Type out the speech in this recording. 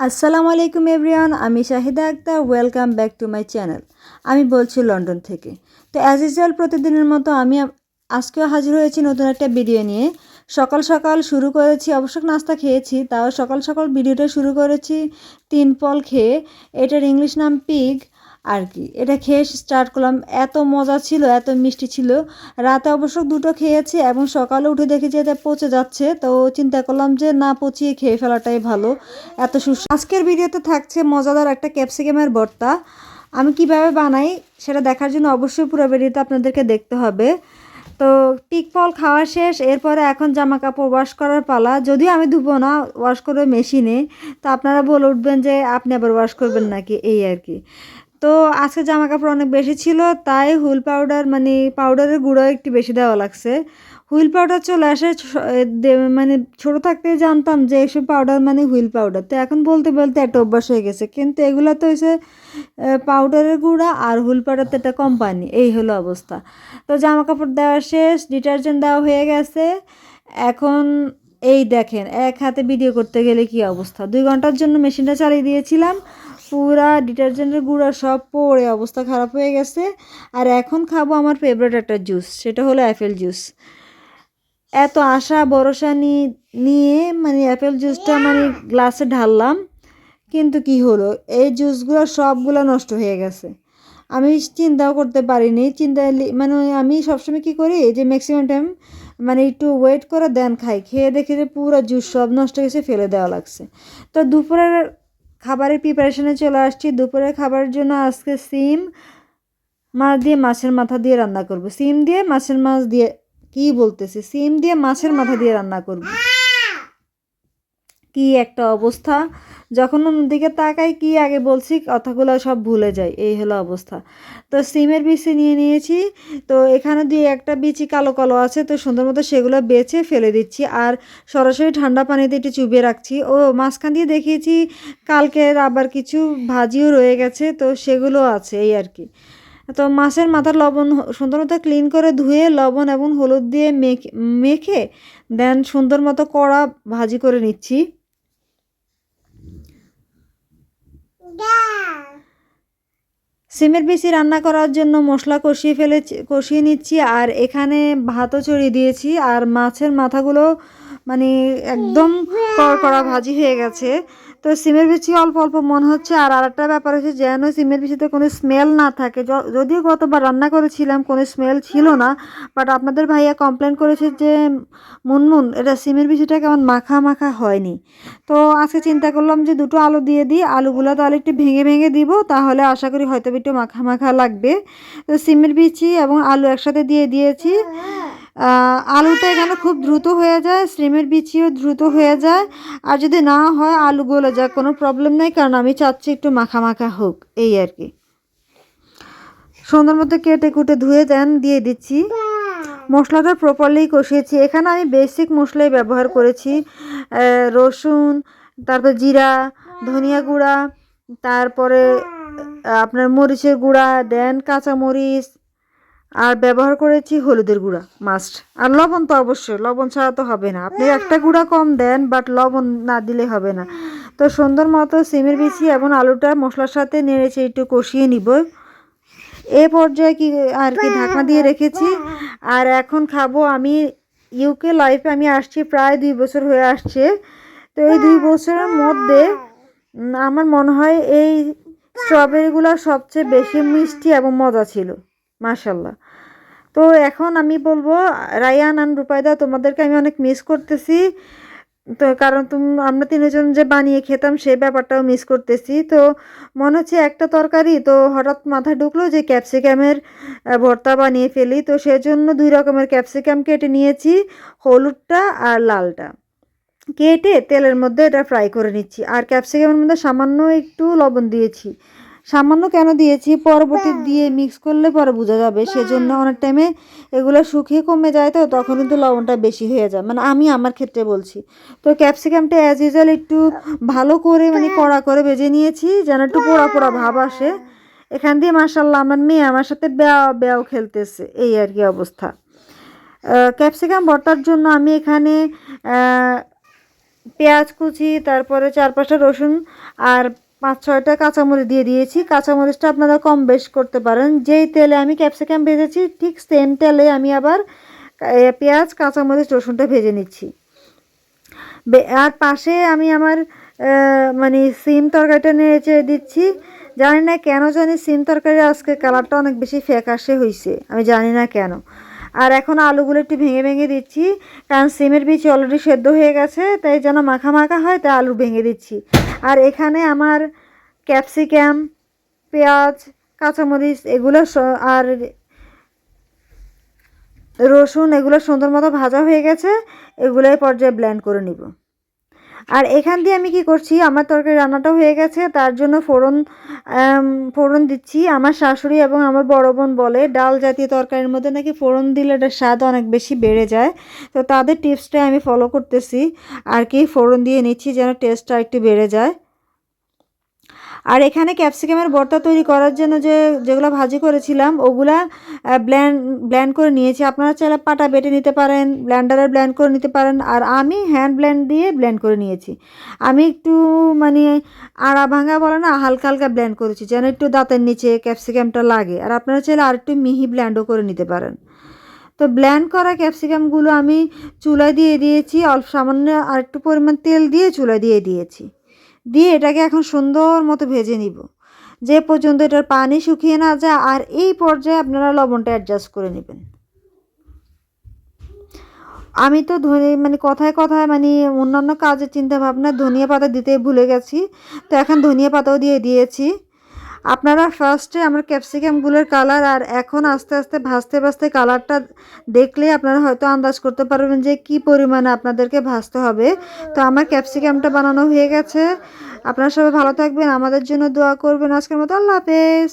আসসালামু আলাইকুম এভরিওয়ান, আমি Shahida Akter welcome back to my channel আমি বলছি লন্ডন থেকে। তো অ্যাজ ইউজুয়াল প্রতিদিনের মতো আমি আজকেও হাজির হয়েছি নতুন একটা ভিডিও নিয়ে। সকাল সকাল শুরু করেছি, অবশ্য নাস্তা খেয়েছি, তাও সকাল সকাল ভিডিওটা শুরু করেছি তিন পল খেয়ে। এটার ইংলিশ নাম পিগ আর কি এটা খেয়ে স্টার্ট করলাম। এত মজা ছিল, এত মিষ্টি ছিল। রাতে অবশ্য দুটো খেয়েছি এবং সকালে উঠে দেখি যে এটা পচে যাচ্ছে। তো চিন্তা করলাম যে না, পচিয়ে খেয়ে ফেলাটাই ভালো। এত সুস্বাদু। আজকের ভিডিওতে থাকছে মজাদার একটা ক্যাপসিকামের ভর্তা। আমি কীভাবে বানাই সেটা দেখার জন্য অবশ্যই পুরো ভিডিওতে আপনাদেরকে দেখতে হবে। তো পিক ফল খাওয়া শেষ, এরপরে এখন জামা কাপড় ওয়াশ করার পালা। যদিও আমি ধুবো না ওয়াশ করবে মেশিনে তো আপনারা বলে উঠবেন যে আপনি আবার ওয়াশ করবেন নাকি? এই আর কি। তো আজকে জামা কাপড় অনেক বেশি ছিল, তাই হুইল পাউডার মানে পাউডারের গুঁড়ো একটু বেশি দেওয়া লাগছে। হুইল পাউডার চলে আসে মানে ছোট থাকতে জানতাম যে এসব পাউডার মানে হুইল পাউডার। তো এখন বলতে বলতে একটা অভ্যাস হয়ে গেছে, কিন্তু এগুলো তো হয়েছে পাউডারের গুঁড়া আর হুইল পাউডার তো একটা কোম্পানি, এই হলো অবস্থা। তো জামা কাপড় দেওয়া শেষ, ডিটারজেন্ট দেওয়া হয়ে গেছে। এখন এই দেখেন, এক হাতে ভিডিও করতে গেলে কি অবস্থা? দুই ঘণ্টার জন্য মেশিনটা চালিয়ে দিয়েছিলাম পুরা ডিটারজেন্টের গুঁড়া সব পড়ে অবস্থা খারাপ হয়ে গেছে। আর এখন খাব আমার ফেভারিট একটা জুস সেটা হলো অ্যাপেল জুস এত আশা ভরসা নিয়ে মানে অ্যাপেল জুসটা মানে গ্লাসে ঢাললাম কিন্তু কি হলো? এই জুসগুলো সবগুলো নষ্ট হয়ে গেছে। আমি চিন্তাও করতে পারিনি চিন্তা মানে আমি সবসময় কি করি? যে ম্যাক্সিমাম টাইম মানে একটু ওয়েট করে দেন খাই। খেয়ে দেখে যে পুরো জুস সব নষ্ট হয়ে গেছে ফেলে দেওয়া লাগছে। তো দুপুরের খাবারের প্রিপারেশনে চলে আসছি। দুপুরে খাবারের জন্য আজকে সিম, মাছ দিয়ে মাছের মাথা দিয়ে রান্না করব। সিম দিয়ে মাছের মাছ দিয়ে, কি বলতেছি? সিম দিয়ে মাছের মাথা দিয়ে রান্না করব। কি একটা অবস্থা? যখন অন্যদিকে তাকাই, কি আগে বলছি, কথাগুলো সব ভুলে যাই, এই হলো অবস্থা। তো সিমের বিচি নিয়ে নিয়েছি, তো এখানে দিয়ে একটা বিচি কালো কালো আছে, তো সুন্দর মতো সেগুলো বেছে ফেলে দিচ্ছি, আর সরাসরি ঠান্ডা পানিতে একটু চুবিয়ে রাখছি। ও, মাঝখান দিয়ে দেখিয়েছি কালকের আবার কিছু ভাজিও রয়ে গেছে, তো সেগুলো আছে, এই আর কি। তো মাছের মাথার লবণ সুন্দর মতো ক্লিন করে ধুয়ে লবণ এবং হলুদ দিয়ে মেখে মেখে দেন সুন্দর মতো কড়া ভাজি করে নিচ্ছি। সিমের বেশি রান্না করার জন্য মশলা কষিয়ে ফেলে কষিয়ে নিচ্ছি আর এখানে ভাতও চড়িয়ে দিয়েছি আর মাছের মাথাগুলো মানে একদম কড়কড়া ভাজি হয়ে গেছে। তো সিমের বিচি অল্প অল্প মনে হচ্ছে, আর আরেকটা ব্যাপার হচ্ছে যেন সিমের বিচিতে কোনো স্মেল না থাকে। যদিও গতবার রান্না করেছিলাম, কোনো স্মেল ছিল না বাট আপনাদের ভাইয়া কমপ্লেন করেছে যে, মুনমুন, এটা সিমের বিচিটা কেমন মাখা মাখা হয়নি। তো আজকে চিন্তা করলাম যে দুটো আলু দিয়ে দিই, আলুগুলো তাহলে একটু ভেঙে ভেঙে দিব, তাহলে আশা করি হয়তো একটু মাখা মাখা লাগবে। তো সিমের বিচি এবং আলু একসাথে দিয়ে দিয়েছি। আলুটা এখানে খুব দ্রুত হয়ে যায়, সিমের বিচিও দ্রুত হয়ে যায়। আর যদি না হয়, আলু গলে যায় কোনো প্রবলেম নেই, কারণ আমি চাচ্ছি একটু মাখা মাখা হোক, এই আর কি। সুন্দর মতো কেটে কুটে ধুয়ে দেন, দিয়ে দিচ্ছি। মশলাটা প্রপারলি কষিয়েছি। এখানে আমি বেসিক মশলাই ব্যবহার করেছি। রসুন, তারপর জিরা, ধনিয়া গুঁড়া, তারপরে আপনার মরিচের গুঁড়া, দেন কাঁচা মরিচ আর ব্যবহার করেছি হলুদের গুঁড়া মাস্ট আর লবণ তো অবশ্যই, লবণ ছাড়া তো হবে না। আপনি একটা গুঁড়া কম দেন বাট লবণ না দিলে হবে না। তো সুন্দর মতো সিমের বিচি এবং আলুটা মশলার সাথে নেড়েছে একটু কষিয়ে নিব। এ পর্যায়ে কি আর কি ঢাকনা দিয়ে রেখেছি। আর এখন খাব আমি ইউকে লাইফে আমি আসছি প্রায় দুই বছর হয়ে আসছে। তো এই দুই বছরের মধ্যে আমার মনে হয় এই স্ট্রবেরিগুলো সবচেয়ে বেশি মিষ্টি এবং মজা ছিল। মাশাল্লাহ তো এখন আমি বলব, রায়ান আন রূপায়দা তোমাদেরকে আমি অনেক মিস করতেছি। তো কারণ তুমি, আমরা তিনজন যে বানিয়ে খেতাম সেই ব্যাপারটাও মিস করতেছি। তো মনে হচ্ছে একটা তরকারি, তো হঠাৎ মাথায় ঢুকলো যে ক্যাপসিকামের ভর্তা বানিয়ে ফেলি। তো সেজন্য দুই রকমের ক্যাপসিকাম কেটে নিয়েছি, হলুদটা আর লালটা। কেটে তেলের মধ্যে এটা ফ্রাই করে নিচ্ছি। আর ক্যাপসিকামের মধ্যে সামান্য একটু লবণ দিয়েছি। সামান্য কেন দিয়েছি? পরবর্তী দিয়ে মিক্স করলে পরে বোঝা যাবে। সেজন্য অনেক টাইমে এগুলো শুকিয়ে কমে যায় তো তখন কিন্তু লবণটা বেশি হয়ে যায়। মানে আমি আমার ক্ষেত্রে বলছি। তো ক্যাপসিকামটা অ্যাজ ইউজুয়াল একটু ভালো করে মানে কড়া করে ভেজে নিয়েছি যেন একটু পোড়া পোড়া ভাব আসে। এখান দিয়ে মার্শাল্লাহ আমার মেয়ে আমার সাথে ব্যাও ব্যাও খেলতেছে। এই আর কি অবস্থা। ক্যাপসিকাম ভর্তার জন্য আমি এখানে পেঁয়াজ কুচি তারপরে চার পাঁচটা রসুন আর পাঁচ, ছয়টা কাঁচামরিচ দিয়ে দিয়েছি। কাঁচামরিচটা আপনারা কম বেশ করতে পারেন। যেই তেলে আমি ক্যাপসিকাম ভেজেছি, ঠিক সেম তেলে আমি আবার পেঁয়াজ, কাঁচামরিচ, রসুনটা ভেজে নিচ্ছি। আর পাশে আমি আমার মানে সিম তরকারিটা নেড়ে দিচ্ছি। জানি না কেন জানি সিম তরকারি আজকে কালারটা অনেক বেশি ফ্যাকাশে হয়েছে আমি জানি না কেন। আর এখন আলুগুলো একটু ভেঙে ভেঙে দিচ্ছি, কারণ সিমের বীজ অলরেডি সেদ্ধ হয়ে গেছে, তাই যেন মাখা মাখা হয়, তাই আলু ভেঙে দিচ্ছি। আর এখানে আমার ক্যাপসিকাম, পেঁয়াজ, কাঁচামরিচ, এগুলো আর রসুন, এগুলো সুন্দর মতো ভাজা হয়ে গেছে, এগুলোই পর্যায়ে ব্ল্যান্ড করে নিব। আর এখান দিয়ে আমি কি করছি? আমার তরকারি রান্নাটা হয়ে গেছে, তার জন্য ফোড়ন ফোড়ন দিচ্ছি। আমার শাশুড়ি এবং আমার বড় বোন বলে, ডাল জাতীয় তরকারির মধ্যে নাকি ফোড়ন দিলে এটা স্বাদ অনেক বেশি বেড়ে যায়। তো তাদের টিপসটাই আমি ফলো করতেছি। আর কি, ফোড়ন দিয়ে নিচ্ছি যেন টেস্টটা একটু বেড়ে যায়। আর এখানে ক্যাপসিকামের ভর্তা তৈরি করার জন্য যে যেগুলো ভাজি করেছিলাম, ওগুলা ব্ল্যান্ড ব্ল্যান্ড করে নিয়েছি। আপনারা চাইলে পাটা বেটে নিতে পারেন ব্ল্যান্ডারে ব্ল্যান্ড করে নিতে পারেন। আর আমি হ্যান্ড ব্ল্যান্ড দিয়ে ব্ল্যান্ড করে নিয়েছি। আমি একটু মানে আড়া ভাঙা বলে না, হালকা হালকা ব্ল্যান্ড করেছি, যেন একটু দাঁতের নিচে ক্যাপসিকামটা লাগে। আর আপনারা চাইলে আর একটু মিহি ব্ল্যান্ডও করে নিতে পারেন। তো ব্ল্যান্ড করা ক্যাপসিকামগুলো আমি চুলায় দিয়ে দিয়েছি, অল্প সামান্য আর একটু পরিমাণ তেল দিয়ে চুলায় দিয়ে দিয়েছি। দিয়ে এটাকে এখন সুন্দর মতো ভেজে নিব। যে পর্যন্ত এটার পানি শুকিয়ে না যায়, আর এই পর্যায়ে আপনারা লবণটা অ্যাডজাস্ট করে নেবেন। আমি তো ধনে মানে কথায় কথায় মানে অন্যান্য কাজের চিন্তা ভাবনা ধনিয়া পাতা দিতে ভুলে গেছি। তো এখন ধনিয়া পাতাও দিয়ে দিয়েছি। আপনারা ফার্স্টে আমার ক্যাপসিকামগুলোর কালার আর এখন আস্তে আস্তে ভাজতে ভাজতে কালারটা দেখলে আপনারা হয়তো আন্দাজ করতে পারবেন যে কি পরিমাণে আপনাদেরকে ভাজতে হবে। তো আমার ক্যাপসিকামটা বানানো হয়ে গেছে। আপনারা সবাই ভালো থাকবেন, আমাদের জন্য দোয়া করবেন। আজকের মতো আল্লাহ হাফেজ।